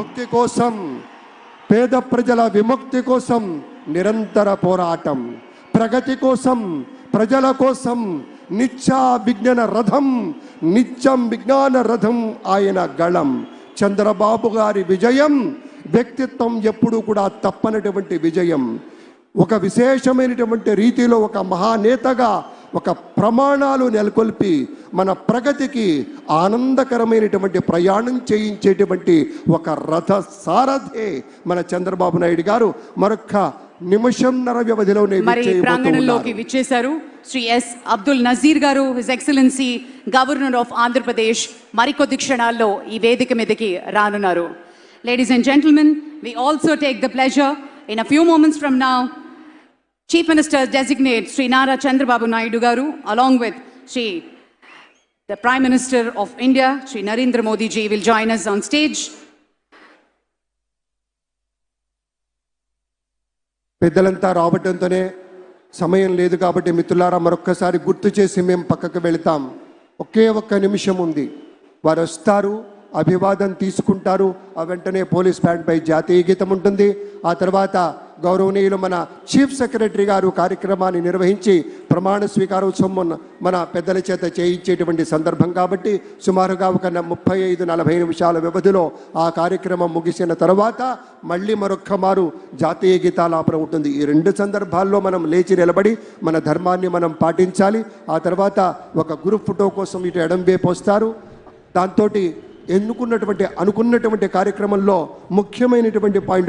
విముక్తి కోసం పేద ప్రజల విముక్తి కోసం నిరంతర పోరాటం. ప్రగతి కోసం ప్రజల కోసం నిత్యా విజ్ఞాన రథం నిత్యం విజ్ఞాన రథం ఆయన గళం. చంద్రబాబు గారి విజయం వ్యక్తిత్వం ఎప్పుడూ కూడా తప్పనటువంటి విజయం. ఒక విశేషమైనటువంటి రీతిలో ఒక మహానేతగా ఒక ప్రమాణాలు నెలకొల్పి మన ప్రగతికి ఆనందకరమైనటువంటి ప్రయాణం చేయించేటువంటి ఒక రథ సారథే మన చంద్రబాబు నాయుడు గారు. మరొక నిమిషంన్నర వ్యవధిలోనే మరి ప్రాంగణంలోకి. విచ్చేశారు శ్రీ ఎస్ అబ్దుల్ నజీర్ గారు his excellency governor of Andhra Pradesh మరికొద్ది క్షణాల్లో ఈ వేదిక మీదకి రానున్నారు. Ladies and gentlemen we also take the pleasure in a few moments from now chief minister designate Shri Nara Chandrababu Naidu గారు along with Shri the prime minister of India Shri Narendra Modi ji will join us on stage పెద్దలంతా రావడంతోనే సమయం లేదు కాబట్టి మిత్రులారా మరొక్కసారి గుర్తు చేసి మేము పక్కకు వెళతాం. ఒకే ఒక్క నిమిషం ఉంది. వారు వస్తారు అభివాదం తీసుకుంటారు ఆ వెంటనే పోలీస్ బ్యాండ్ పై జాతీయ గీతం ఉంటుంది. ఆ తర్వాత గౌరవనీయులు మన చీఫ్ సెక్రటరీ గారు కార్యక్రమాన్ని నిర్వహించి ప్రమాణ స్వీకారోత్సవం మన- మన పెద్దల చేత చేయించేటువంటి సందర్భం కాబట్టి సుమారుగా ఒక ముప్పై ఐదు నలభై నిమిషాల వ్యవధిలో ఆ కార్యక్రమం ముగిసిన తర్వాత మళ్ళీ మరొక్క మారు జాతీయ గీతాలాపన ఉంటుంది. ఈ రెండు సందర్భాల్లో మనం లేచి నిలబడి మన ధర్మాన్ని మనం పాటించాలి. ఆ తర్వాత ఒక గ్రూప్ ఫోటో కోసం ఇటు ఎడం వైపు వస్తారు దాంతో ఎన్నుకున్నటువంటి అనుకున్నటువంటి కార్యక్రమంలో ముఖ్యమైనటువంటి పాయింట్